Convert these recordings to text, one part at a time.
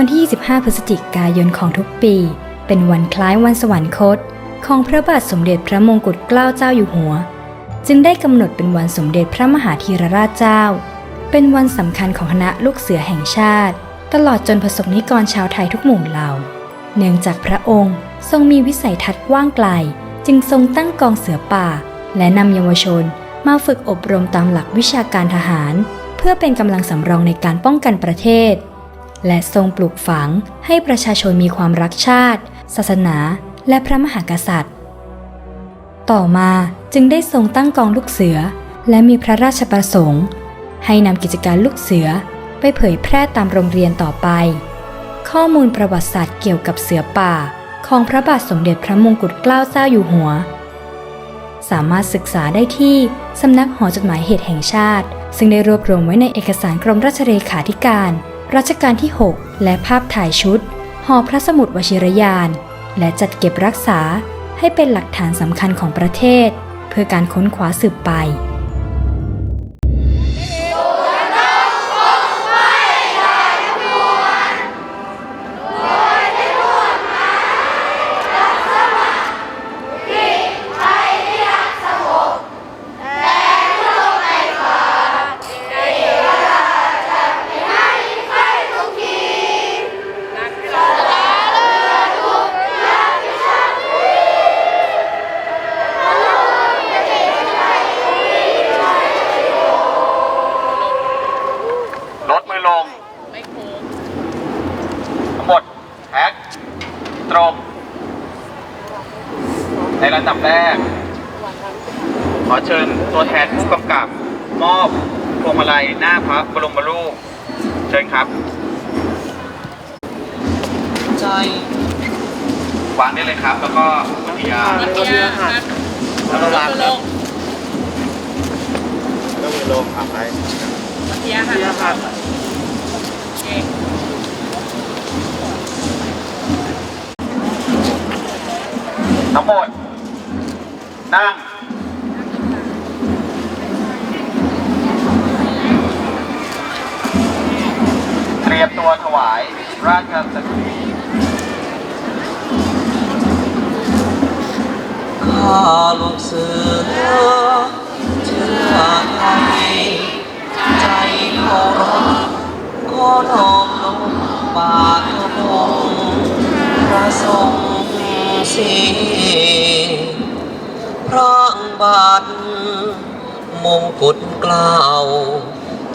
วันที่ 25 พฤศจิกายนของทุกปี เป็นวันคล้ายวันสวรรคต ของพระบาทสมเด็จพระมงกุฎเกล้าเจ้าอยู่หัว จึงได้กำหนดเป็นวันสมเด็จพระมหาธีรราชเจ้า เป็นวันสำคัญของคณะลูกเสือแห่งชาติ ตลอดจนประสบนิกรชาวไทยทุกหมู่เหล่า เนื่องจากพระองค์ทรงมีวิสัยทัศน์กว้างไกล จึงทรงตั้งกองเสือป่า และนำเยาวชนมาฝึกอบรมตามหลักวิชาการทหาร เพื่อเป็นกำลังสำรองในการป้องกันประเทศ และทรงปลูกฝังให้ประชาชนมีความรักชาติ ศาสนา และพระมหากษัตริย์ ต่อมาจึงได้ทรงตั้งกองลูกเสือ และมีพระราชประสงค์ ให้นำกิจการลูกเสือไปเผยแพร่ตามโรงเรียนต่อไป ข้อมูลประวัติศาสตร์เกี่ยวกับเสือป่า ของพระบาทสมเด็จพระมงกุฎเกล้าเจ้าอยู่หัว สามารถศึกษาได้ที่สำนักหอจดหมายเหตุแห่งชาติ ซึ่งได้รวบรวมไว้ในเอกสารกรมราชเลขาธิการ รัชกาลที่ 6 และภาพถ่ายชุด หอพระสมุดวชิรยาน และจัดเก็บรักษาให้เป็นหลักฐานสำคัญของประเทศ เพื่อการค้นคว้าสืบไป แรก ขอเชิญตัวแทนผู้กำกับ มอบพวงมาลัยหน้าพระบรมรูป เชิญครับ ใจวางได้เลยครับ แล้วก็วิทยาแล้วก็เนื้อหัดแล้วก็วางครับก็มือลงอะไปเนื้อหัดทั้งหมด นั่ง เตรียมตัวถวาย ราชสดุดีข้าลูกเสือเชื่อไทยใจเคารพขอน้อมลงบาทพงพระทรงสี บาทมงกุฎกล้าว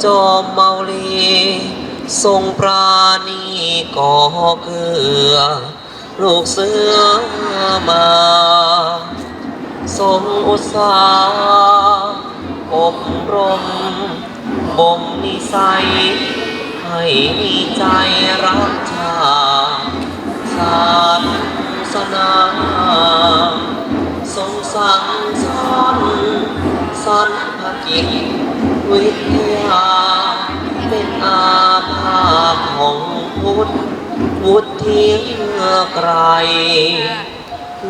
จอมเมาลี ทรงปราณีก่อเกือ ลูกเสือมาทรงอุตสาหอบรมบ่มนิสัย ให้มีใจรักชาติศาสนา ทรงสั่งสอนสรรพกิจวิทยา เป็นอาภาพของพุทธวุฒิไกร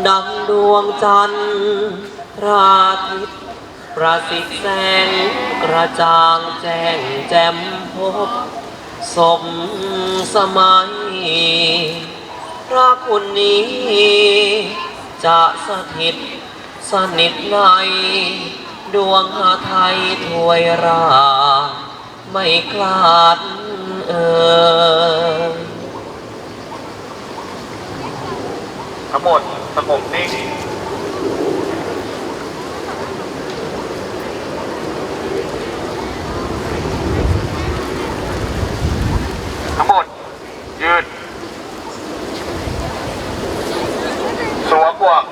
ดังดวงจันทร์พระอาทิตย์ประสิทธิ์แสงกระจ่างแจ้งแจ่มพบ สมสมัย พระคุณนี้ จะสถิตสนิทใน ดวงหาไทยถวยรา ไม่คลาดเออทั้งหมดสงบนิ่ง ทั้งหมด ยืน ส วมบวก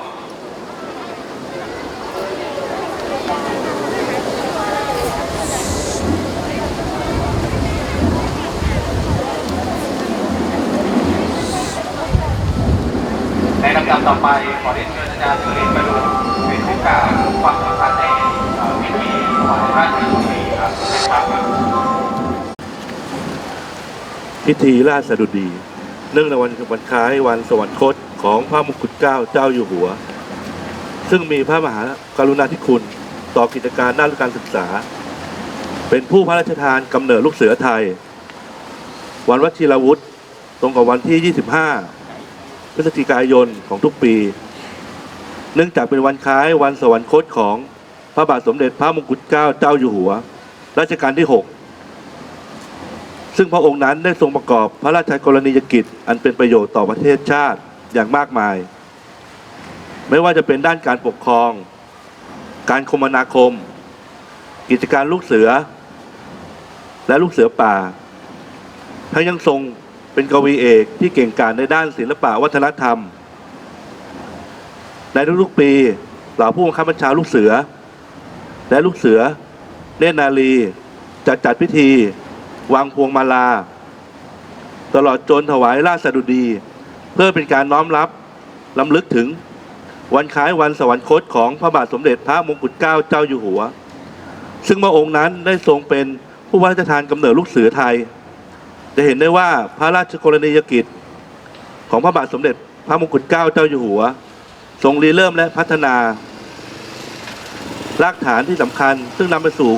ในลำดับต่อไปขอเรียนเชิญอาจารย์สุรินทร์บรรลุเป็นผู้กล่าวความสำคัญในเอ่อพิธีถวายราชกุฏีครับนะครับพิธีราชสดุดี เนื่องในวันวันคล้ายวันสวรรคต ของพระมงกุฎเกล้าเจ้าอยู่หัว ซึ่งมีพระมหากรุณาธิคุณต่อกิจการด้านการศึกษา เป็นผู้พระราชทานกำเนิดลูกเสือไทย วันวชิรวุฒิตรงกับวันที่ 25 พฤศจิกายนของทุกปี เนื่องจากเป็นวันคล้ายวันสวรรคตของพระบาทสมเด็จพระมงกุฎเกล้าเจ้าอยู่หัว รัชกาลที่ 6 ซึ่งพระองค์นั้นได้ทรงประกอบพระราชกรณียกิจอันเป็นประโยชน์ต่อประเทศชาติ อย่างมากมาย ไม่ว่าจะเป็นด้านการปกครอง การคมนาคม กิจการลูกเสือ และลูกเสือป่าทั้งยังทรงเป็นกวีเอกที่เก่งกาจในด้านศิลปะวัฒนธรรม ในทุกๆปีเหล่าผู้บังคับบัญชาลูกเสือ และลูกเสือเนตรนารีจะจัดพิธี วางพวงมาลา ตลอดจนถวายราชสดุดี เพื่อเป็นการน้อมรับลำลึกถึงวันคล้ายวันสวรรคตของพระบาทสมเด็จพระมงกุฎเกล้าเจ้าอยู่หัว ซึ่งพระองค์นั้นได้ทรงเป็นผู้ว่าราชทานกำเนิดลูกเสือไทย จะเห็นได้ว่าพระราชกรณียกิจ ของพระบาทสมเด็จพระมงกุฎเกล้าเจ้าอยู่หัว ทรงรีเริ่มและพัฒนารากฐานที่สำคัญ ซึ่งนำไปสู่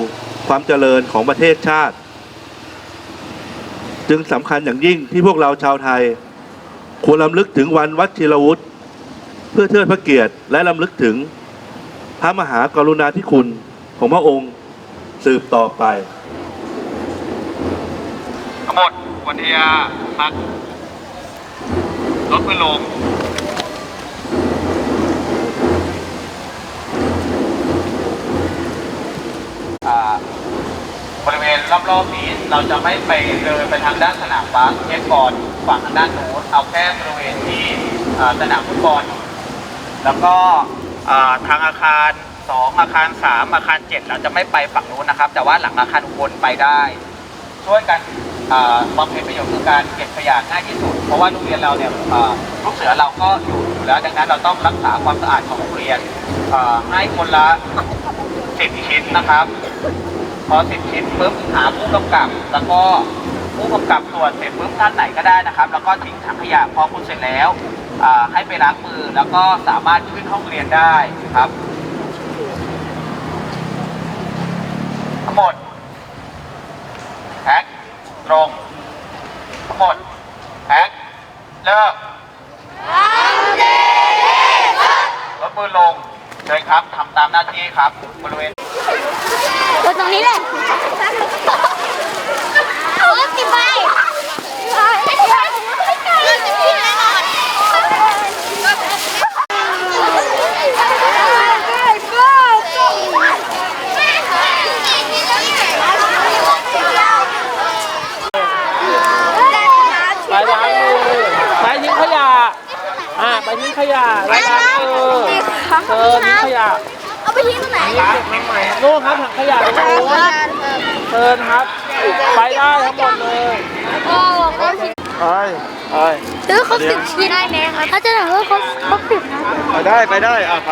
ความเจริญของประเทศชาติ จึงสำคัญอย่างยิ่งที่พวกเราชาวไทย ควรลำลึกถึงวันวัชิรวุฒิเพื่อเทิดพระเกียรติและลำลึกถึงพระมหากรุณาธิคุณของพระองค์สืบต่อไปทั้งหมดวันเทียพักรถมือลงอ่าบริเวณรอบๆนี้เราจะไม่ไปเดินไปทางด้านสนามบาสเกตบอล ฝั่งทางด้านโน้นเอาแค่บริเวณที่สนามฟุตบอลแล้วก็ทางอาคาร 2 อาคาร 3 อาคาร 7 เราจะไม่ไปฝั่งนู้นนะครับ แต่ว่าหลังอาคารอุบลไปได้ ช่วยกันบำเพ็ญประโยชน์คือการเก็บขยะง่ายที่สุด เพราะว่าโรงเรียนเราเนี่ยลูกเสือเราก็อยู่อยู่แล้วดังนั้นเราต้องรักษาความสะอาดของโรงเรียนให้คนละ10ชิ้นนะครับ พอ10ชิ้นปุ๊บหาผู้กำกับ แล้วก็ ผู้กำกับตรวจเสร็จปุ๊บท่านไหนก็ได้นะครับ แล้วก็ทิ้งถังขยะพอคุณเสร็จแล้วอ่าให้ไปล้างมือแล้วก็สามารถขึ้นห้องเรียนได้ครับ ทั้งหมดแพ็คตรงทั้งหมดแพ็คเลิกรถมือลงเชิญครับทำตามหน้าที่ครับบริเวณกดตรงนี้เลยเอา สิบใบสิบใบสิบพี่แน่นอนไป ไปล้างมือไปทิ้งขยะ อ่า ไปทิ้งขยะแล้วล้างมือเชิญทิ้งขยะ เอา ไปทิ้งตรงไหนนู่นครับถังขยะตรงนู้นเชิญครับ ไปได้ทั้งหมดเลยโอ้โหไปไปซื้อครบสิบชิ้นได้ไหมครับถ้าจะถามว่าครบครบสิบนะ ไปได้ไปได้อะไป